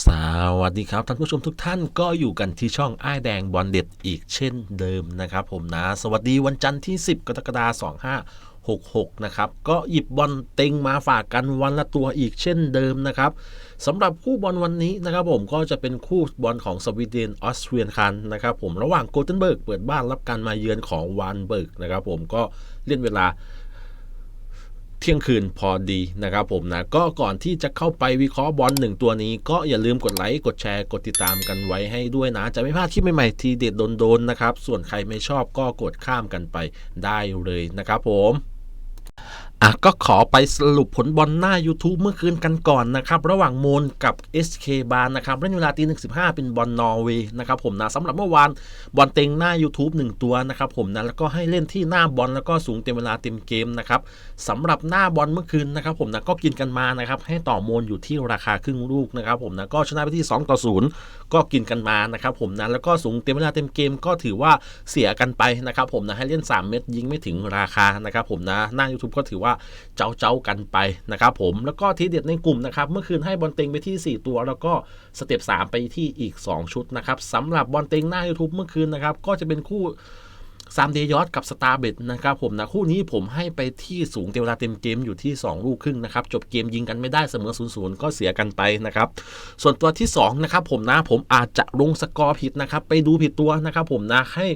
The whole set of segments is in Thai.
สวัสดีครับท่านผู้ชมทุกท่านก็อยู่กันที่ช่องอ้ายแดงบอลเด็ดอีกเช่นเดิมนะครับผมนะ สวัสดีวันจันทร์ที่ 10 กรกฎาคม2566 นะครับ ก็หยิบบอลเต็งมาฝากกันวันละตัวอีกเช่นเดิมนะครับสำหรับคู่บอลวันนี้นะครับผมก็จะเป็นคู่บอลของสวีเดนออสเตรียนคันนะครับผมระหว่างโกเทนเบิร์กเปิดบ้านรับการมาเยือนของวานเบิร์กนะครับผมก็เล่นเวลา เที่ยงคืนพอดีนะครับผมนะก็ก่อนที่จะเข้าไปวิเคราะห์บอลหนึ่งตัวนี้ ก็อย่าลืมกดไลค์กดแชร์กดติดตามกันไว้ให้ด้วยนะ จะไม่พลาดที่ใหม่ๆทีเด็ดโดนๆนะครับส่วนใครไม่ชอบก็กดข้ามกันไปได้เลยนะครับผม อะก็ขอไปสรุปผลบอลหน้า YouTube เมื่อคืนกันก่อนนะครับ ระหว่างโมนกับ SK บา n นะครับเล่นเวลาตีหนึ่งสิบห้าเป็นบอลนอร์เวย์นะครับผมนะสำหรับเมื่อวานบอลเต็งหน้า YouTube 1 ตัวนะครับผมนะแล้วก็ให้เล่นที่หน้าบอลแล้วก็สูงเต็มเวลาเต็มเกมนะครับสำหรับหน้าบอลเมื่อคืนนะครับผมนะก็กินกันมานะครับให้ต่อโมนอยู่ที่ราคาครึ่งลูกนะครับผมนะก็ชนะไปที่ 2 ต่อ 0 ก็กินกันมานะครับผมนะแล้วก็สูงเต็มเวลาเต็มเกมก็ถือว่าเสียกันไปนะครับผมนะให้เล่น 3 เม็ดยิงไม่ถึงราคานะครับผมนะหน้า YouTube ก็ถือว่าเจ้าเจ้าๆกันไปนะครับผมแล้วก็ทีเด็ดในกลุ่มนะครับเมื่อคืนให้บอลเต็งไปที่ 4 ตัว แล้วก็สเต็ป3ไปที่อีก 2 ชุดนะครับสำหรับบอลเต็งหน้า YouTube เมื่อคืนนะครับก็จะเป็นคู่ซามเดยอสกับสตาร์เบดนะครับผมนะคู่นี้ผมให้ไปที่สูงเวลาเต็มเกมอยู่ที่ 2 ลูกครึ่งนะครับ จบเกมยิงกันไม่ได้เสมอ0ูนย์ก็เสียกันไปนะครับ ส่วนตัวที่2นะครับผมนะผมอาจจะลงสกอร์ผิดนะครับ ไปดูผิดตัวนะครับผมนะให้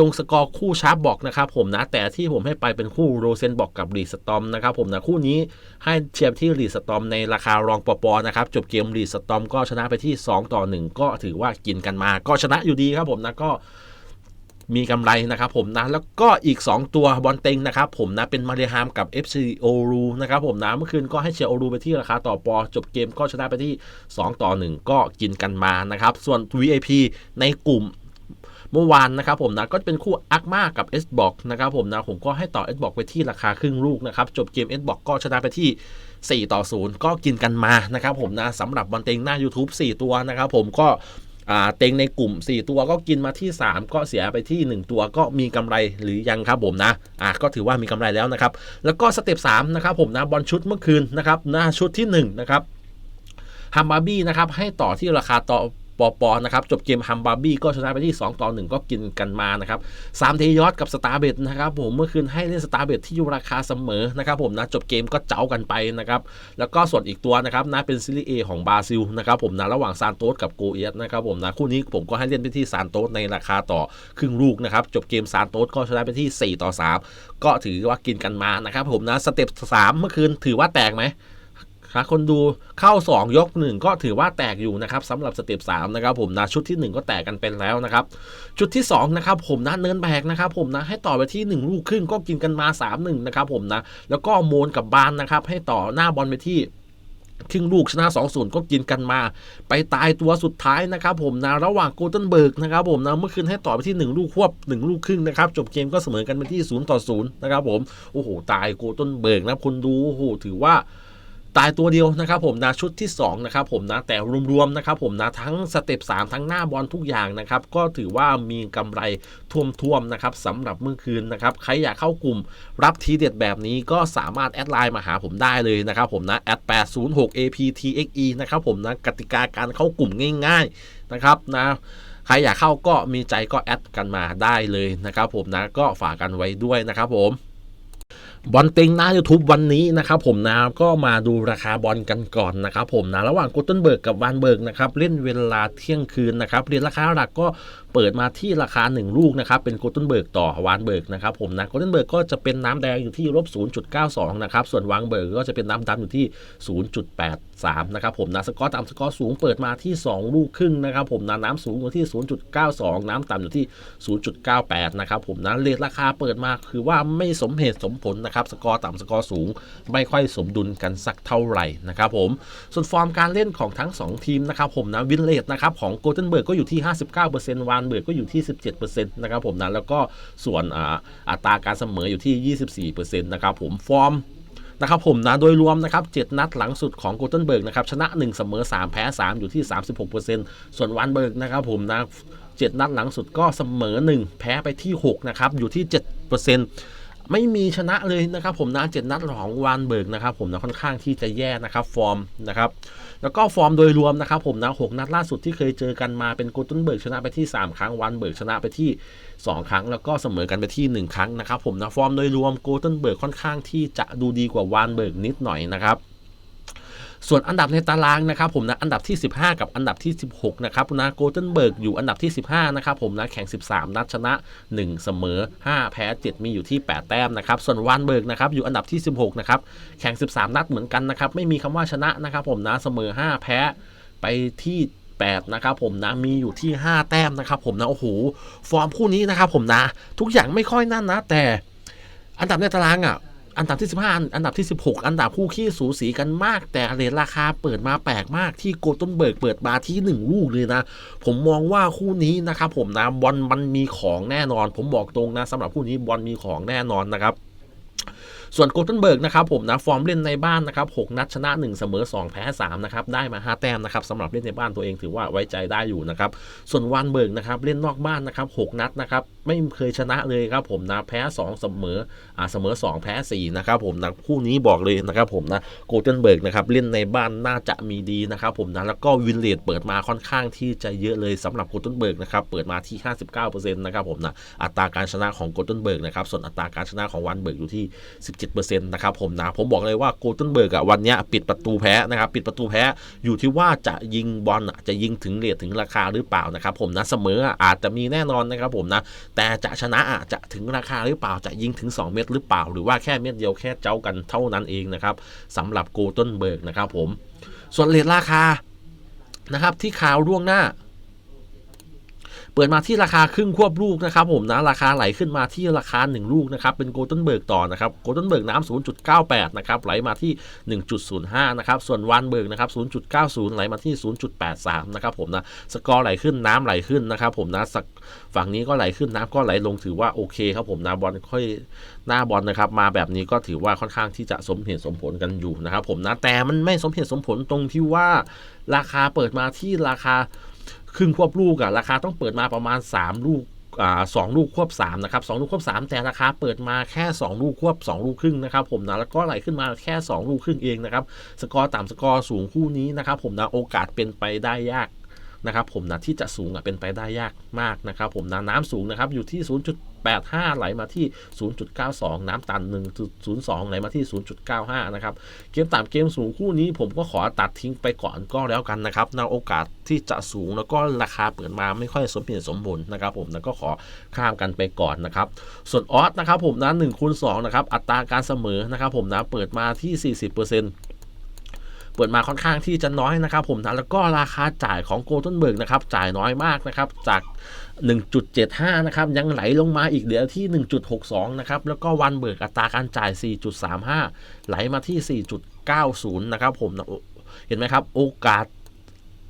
ลงสกอร์คู่ชาร์ปบอกนะครับผมนะ แต่ที่ผมให้ไปเป็นคู่โรเซนบอกกับรีสตอมนะครับผมนะคู่นี้ให้เทียบที่รีสตอมในราคารองปอปอนะครับจบเกมรีสตอมก็ชนะไปที่ 2 ต่อ 1 ก็ถือว่ากินกันมา ก็ชนะอยู่ดีครับผมนะก็มีกำไรนะครับผมนะ แล้วก็อีก 2 ตัวบอลเต็งนะครับผมนะ เป็นมาเรฮามกับ FC โอรูนะครับผมนะเมื่อคืนก็ให้เชียร์โอรูไปที่ราคาต่อปอ จบเกมก็ชนะไปที่ 2 ต่อ 1 ก็กินกันมานะครับ ส่วน VIP ในกลุ่ม เมื่อวานนะครับผมนะก็เป็นคู่อักมากับ S บอกนะครับผมนะผมก็ให้ต่อ S บอกไปที่ราคาครึ่งลูกนะครับจบเกม S บอกก็ชนะไปที่ 4 ต่อ 0 ก็กินกันมานะครับผมนะสำหรับบอลเต็งหน้า YouTube 4 ตัวนะครับผมก็เต็งในกลุ่ม 4 ตัวก็กินมาที่ 3 ก็เสียไปที่ 1 ตัวก็มีกำไรหรือยังครับผมนะอ่าก็ถือว่ามีกำไรแล้วนะครับ แล้วก็สเต็ป3นะครับผมนะบอลชุดเมื่อคืนนะครับหน้าชุดที่1นะครับฮัมบาร์บี้นะครับให้ต่อที่ราคาต่อ ปอปอนะครับจบเกมฮัมบาร์บี้ก็ชนะไปที่ 2 ต่อ 1 ก็กินกันมานะครับสามเทยอดกับสตาร์เบดนะครับผมเมื่อคืนให้เล่นสตาร์เบดที่อยู่ราคาเสมอนะครับผมนะจบเกมก็เจ้ากันไปนะครับแล้วก็ส่วนอีกตัวนะครับนะเป็นซีรีส์เอของบราซิลนะครับผมนะระหว่างซานโตสกับโกเอสนะครับผมนะคู่นี้ผมก็ให้เล่นไปที่ซานโตสในราคาต่อครึ่งลูกนะครับจบเกมซานโตสก็ชนะไปที่ 4 ต่อ 3 ก็ถือว่ากินกันมานะครับผมนะสเต็ป3เมื่อคืนถือว่าแตกไหม ครับคนดูเข้า 2 ยก 1 ก็ถือว่าแตกอยู่นะครับสำหรับสเต็ป3นะครับผมนะชุดที่ 1 ก็แตกกันเป็นแล้วนะครับชุดที่2นะครับผมนะเนินแบกนะครับผมนะให้ต่อไปที่ 1 ลูกครึ่งก็กินกันมา 3 1นะครับผมนะแล้วก็โมนกับบานนะครับให้ต่อหน้าบอลไปที่ครึ่งลูกชนะ2 0ก็กินกันมา ไปตายตัวสุดท้ายนะครับผมนะระหว่างโกลเด้นเบิร์กนะครับผมนะเมื่อคืนให้ต่อไปที่ 1 ลูกควบ 1 ลูกครึ่งนะครับจบเกมก็เสมอกันไปที่0ต่อ0นะครับผมโอ้โหตายโกลเด้นเบิร์กนะคุณดูโอ้โหถือว่า ตายตัวเดียวนะครับผมนะชุดที่2นะครับผมนะแต่รวมๆนะครับผมนะทั้งสเต็ป3ทั้งหน้าบอลทุกอย่างนะครับก็ถือว่ามีกำไรท่วมๆนะครับสำหรับเมื่อคืนนะครับใครอยากเข้ากลุ่มรับทีเด็ดแบบนี้ก็สามารถแอดไลน์มาหาผมได้เลยนะครับผมนะแอด806 aptxe นะครับผมนะกติกาการเข้ากลุ่มง่าย ๆนะครับนะใครอยากเข้าก็มีใจก็แอดกันมาได้เลยนะครับผมนะก็ฝากกันไว้ด้วยนะครับผม บอลเต็งหน้า YouTube วันนี้นะครับผมนะก็มาดูราคาบอลกันก่อนนะครับผมนะระหว่างโกลเทนเบิร์กกับวานเบิร์กนะครับเล่นเวลาเที่ยงคืนนะครับเรียนราคาหลักก็ เปิดมาที่ราคา 1 ลูกนะครับเป็นโกลเด้นเบิร์กต่อวานเบิร์กนะครับผมนะโกลเด้นเบิร์กก็จะเป็นน้ำแดงอยู่ที่ลบ0.92นะครับส่วนวานเบิร์กก็จะเป็นน้ำดำอยู่ที่ 0.83นะครับผมนะสกอร์ต่ำสกอร์สูงเปิดมาที่ 2 ลูกครึ่งนะครับผมนะน้ำสูงอยู่ที่ 0.92 น้ำต่ำอยู่ที่ 0.98นะครับผมนะเรทราคาเปิดมาคือว่าไม่สมเหตุสมผลนะครับสกอร์ต่ำสกอร์สูง ไม่ค่อยสมดุลกันสักเท่าไหร่นะครับผมส่วนฟอร์มการเล่นของทั้ง 2 ทีมนะครับผมนะวินเลตนะครับของโกลเด้นเบิร์กก็อยู่ที่ 59%วานเบิกก็อยู่ที่ 17%นะครับผมนะแล้วก็ส่วนอ่าอัตราการเสมออยู่ที่ 24%นะครับผมฟอร์มนะครับผมนะโดยรวมนะครับ 7 นัดหลังสุดของโกลเด้นเบิร์กนะครับชนะ 1 เสมอ 3 แพ้ 3 อยู่ที่ 36%ส่วนวันเบิร์กนะครับผมนะ7นัดหลังสุดก็เสมอ 1 แพ้ไปที่ 6 นะครับ อยู่ที่ 7% ไม่มีชนะเลยนะครับผมนะเจ็ดนัดของวานเบิร์กนะครับผมนะค่อนข้างที่จะแย่นะครับฟอร์มนะครับแล้วก็ฟอร์มโดยรวมนะครับผมนะหกนัดล่าสุดที่เคยเจอกันมาเป็นโกลเด้นเบิร์กชนะไปที่ 3 ครั้งวานเบิร์กชนะไปที่ 2 ครั้ง แล้วก็เสมอกันไปที่ 1 ครั้งนะครับผมนะฟอร์มโดยรวมโกลเด้นเบิร์กค่อนข้างที่จะดูดีกว่าวานเบิร์กนิดหน่อยนะครับ ส่วนอันดับในตารางนะครับผมนะอันดับที่ 15 กับอันดับที่ 16นะครับนะโกลเด้นเบิร์กอยู่อันดับที่ 15นะครับผมนะแข่ง 13 นัดชนะ 1 เสมอ 5 แพ้ 7 มีอยู่ที่ 8 แต้มนะครับส่วนวานเบิร์กนะครับอยู่อันดับที่ 16นะครับแข่ง 13 นัดเหมือนกันนะครับไม่มีคำว่าชนะนะครับผมนะเสมอ 5 แพ้ไปที่8นะครับผมนะมีอยู่ที่ 5 แต้มนะครับผมนะโอ้โหฟอร์มคู่นี้นะครับผมนะ ทุกอย่างไม่ค่อยนั่นนะแต่อันดับในตารางอะ อันดับที่ 15 อันดับที่ 16 อันดับคู่ขี้สูสีกันมาก แต่เรทราคาเปิดมาแปลกมากที่โกลต้นเบิร์กเปิดมาที่ 1 ลูกเลยนะ ผมมองว่าคู่นี้นะครับผมนะบอลมันมีของแน่นอน ผมบอกตรงนะสำหรับคู่นี้บอลมีของแน่นอนนะครับ ส่วนโกลเดนเบิร์กนะครับผมนะฟอร์มเล่นในบ้านนะครับ6นัดชนะ 1 เสมอ 2 แพ้3นะครับได้มา 5 แต้มนะครับสำหรับเล่นในบ้านตัวเองถือว่าไว้ใจได้อยู่นะครับส่วนวานเบิร์กนะครับเล่นนอกบ้านนะครับ6นัดนะครับไม่เคยชนะเลยครับผมนะแพ้ 2 เสมออ่าเสมอ 2 แพ้4นะครับผมนะคู่นี้บอกเลยนะครับผมนะโกลเดนเบิร์กนะครับเล่นในบ้านน่าจะมีดีนะครับผมนะแล้วก็วินเลดเปิดมาค่อนข้างที่จะเยอะเลยสำหรับโกลเดนเบิร์กนะครับเปิดมาที่ 59%นะครับผมนะอัตราการชนะของโกลเดนเบิร์กนะครับส่วนอัตราการชนะของวานเบิร์กอยู่ที่17%นะครับผมนะผมบอกเลยว่าโกลเด้นเบิร์กอะวันนี้ปิดประตูแพ้นะครับปิดประตูแพ้อยู่ที่ว่าจะยิงบอลอะจะยิงถึงเรทถึงราคาหรือเปล่านะครับผมนะเสมออาจจะมีแน่นอนนะครับผมนะแต่จะชนะอะจะถึงราคาหรือเปล่าจะยิงถึง 2 เม็ดหรือเปล่า หรือว่าแค่เม็ดเดียวแค่เจ้ากันเท่านั้นเองนะครับสำหรับโกลเด้นเบิร์กนะครับผมส่วนเรทราคานะครับที่ข่าวล่วงหน้า ปิดมาที่ราคาครึ่งควบลูกนะครับผมนะราคาไหลขึ้นมาที่ราคา 1 ลูกนะครับเป็นโกลเด้นเบิร์กต่อนะครับโกลเด้นเบิร์กน้ำ0.98นะครับไหลมาที่ 1.05นะครับส่วนวานเบิร์กนะครับ0.90 ไหลมาที่ 0.83นะครับผมนะสกอร์ไหลขึ้นน้ำไหลขึ้นนะครับผมนะสักฝั่งนี้ก็ไหลขึ้นน้ำก็ไหลลงถือว่าโอเคครับผมนะบอลค่อยหน้าบอลนะครับมาแบบนี้ก็ถือว่าค่อนข้างที่จะสมเหตุสมผลกันอยู่นะครับผมนะแต่มันไม่สมเหตุสมผลตรงที่ว่าราคาเปิดมาที่ราคา ครึ่งควบลูกอะราคาต้องเปิดมาประมาณ 3 ลูกอ่าสองลูกควบ3นะครับสองลูกควบ 3 แต่ราคาเปิดมาแค่ 2 ลูกควบ 2 ลูกครึ่งนะครับผมนะแล้วก็ไหลขึ้นมาแค่ 2 ลูกครึ่งเองนะครับสกอร์ต่ำสกอร์สูงคู่นี้นะครับผมนะโอกาสเป็นไปได้ยากนะครับผมนะที่จะสูงอะเป็นไปได้ยากมากนะครับผมนะน้ำสูงนะครับอยู่ที่ 0.85 ไหลมาที่ 0.92 น้ำตัน 1.02 ไหลมาที่ 0.95 นะครับ เกมต่ำเกมสูงคู่นี้ผมก็ขอตัดทิ้งไปก่อนก็แล้วกันนะครับในโอกาสที่จะสูงแล้วก็ราคาเปิดมาไม่ค่อยสมเหตุสมผลนะครับ ผมนะก็ขอข้ามกันไปก่อนนะครับ ส่วนออสนะครับผมนะ1คูณ2นะครับ อัตราการเสมอนะครับ ผมนะเปิดมาที่ 40%เเปิดมาค่อนข้างที่จะน้อยนะครับผมนะแล้วก็ราคาจ่ายของโกลเด้นเบิร์กนะครับจ่ายน้อยมากนะครับจาก 1.75 นะครับ ยังไหลลงมาอีกเหลือที่ 1.62 นะครับ แล้วก็วันเบิกอัตราการจ่าย 4.35 ไหลมาที่ 4.90 นะครับผมนะเห็นไหมครับ โอกาส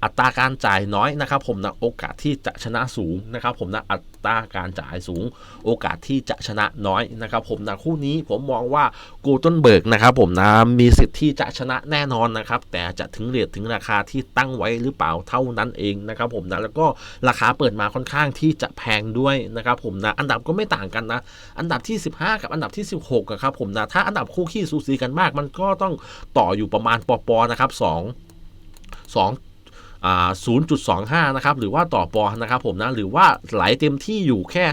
อัตราการจ่ายน้อยนะครับ ผมนะโอกาสที่จะชนะสูงนะครับ ผมนะอัตราการจ่ายสูง โอกาสที่จะชนะน้อยนะครับ ผมนะคู่นี้ผมมองว่ากลต้นเบิกนะครับ ผมนะมีสิทธิ์ที่จะชนะแน่นอนนะครับ แต่จะถึงเรทถึงราคาที่ตั้งไว้หรือเปล่าเท่านั้นเองนะครับ ผมนะแล้วก็ราคาเปิดมาค่อนข้างที่จะแพงด้วยนะครับ ผมนะอันดับก็ไม่ต่างกันนะ อันดับที่ 15 กับอันดับที่ 16อะครับ ผมนะถ้าอันดับคู่ขี้สูสีกันมาก มันก็ต้องต่ออยู่ประมาณปอปอนะครับ2 2อ่า 0.25 นะครับ หรือว่าต่อปอนะครับผมนะ หรือว่าไหลเต็มที่อยู่แค่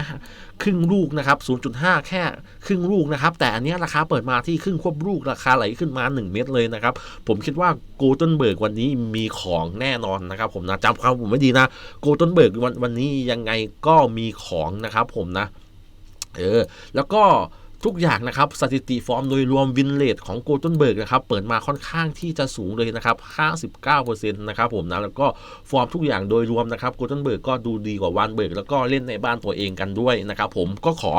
ครึ่งลูกนะครับ 0.5 แค่ครึ่งลูกนะครับ แต่อันนี้ราคาเปิดมาที่ครึ่งควบลูกราคาไหลขึ้นมา 1 เม็ดเลยนะครับ ผมคิดว่าโกลเด้นเบิร์กวันนี้มีของแน่นอนนะครับ ผมนะจำความผมไม่ดีนะโกลเด้นเบิร์กวันวันนี้ยังไงก็มีของนะครับผมนะ เออ แล้วก็ ทุกอย่างนะครับสถิติฟอร์มโดยรวมวินเลทของโกลเด้นเบิร์กนะครับเปิดมาค่อนข้างที่จะสูงเลยนะครับ59%นะครับผมนะแล้วก็ฟอร์มทุกอย่างโดยรวมนะครับโกลเด้นเบิร์กก็ดูดีกว่าวานเบิร์กแล้วก็เล่นในบ้านตัวเองกันด้วยนะครับผมก็ขอ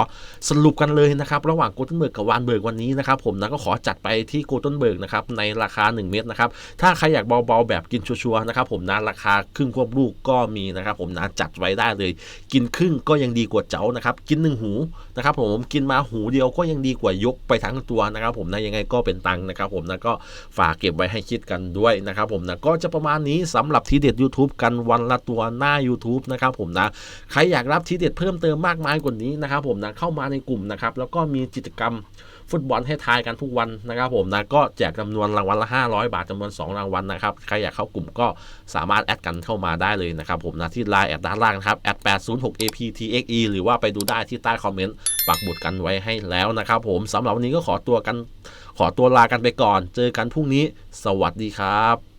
สรุปกันเลยนะครับระหว่างโกลเด้นเบิร์กกับวานเบิร์กวันนี้นะครับผมนะก็ขอจัดไปที่โกลเด้นเบิร์กนะครับในราคา 1 เม็ดนะครับถ้าใครอยากเบาๆแบบกินชัวร์ๆนะครับผมนะราคาครึ่งควบลูกก็มีนะครับผมนะจัดไว้ได้เลย กินครึ่งก็ยังดีกว่าเจ้านะครับกินหนึ่งหูนะครับผมกินมาหูเดียวก็ยังดีกว่ายกไปทั้งตัวนะครับผมนะยังไงก็เป็นตังค์นะครับผมนะก็ฝากเก็บไว้ให้คิดกันด้วยนะครับผมนะก็จะประมาณนี้สำหรับทีเด็ด YouTube กันวันละตัวหน้า YouTube นะครับผมนะใครอยากรับทีเด็ดเพิ่มเติมมากมายกว่านี้นะครับผมนะเข้ามาในกลุ่มนะครับแล้วก็มีกิจกรรม ฟุตบอลให้ทายกันทุกวันนะครับผมนะก็แจกจำนวนรางวัลละ 500 บาทจำนวน 2 รางวัลนะครับ ใครอยากเข้ากลุ่มก็สามารถแอดกันเข้ามาได้เลยนะครับผมนะที่ไลน์แอดด้านล่างนะครับแอด806 aptxe หรือว่าไปดูได้ที่ใต้คอมเมนต์ปักบุดกันไว้ให้แล้วนะครับผมสำหรับวันนี้ก็ขอตัวกันขอตัวลากันไปก่อน เจอกันพรุ่งนี้ สวัสดีครับ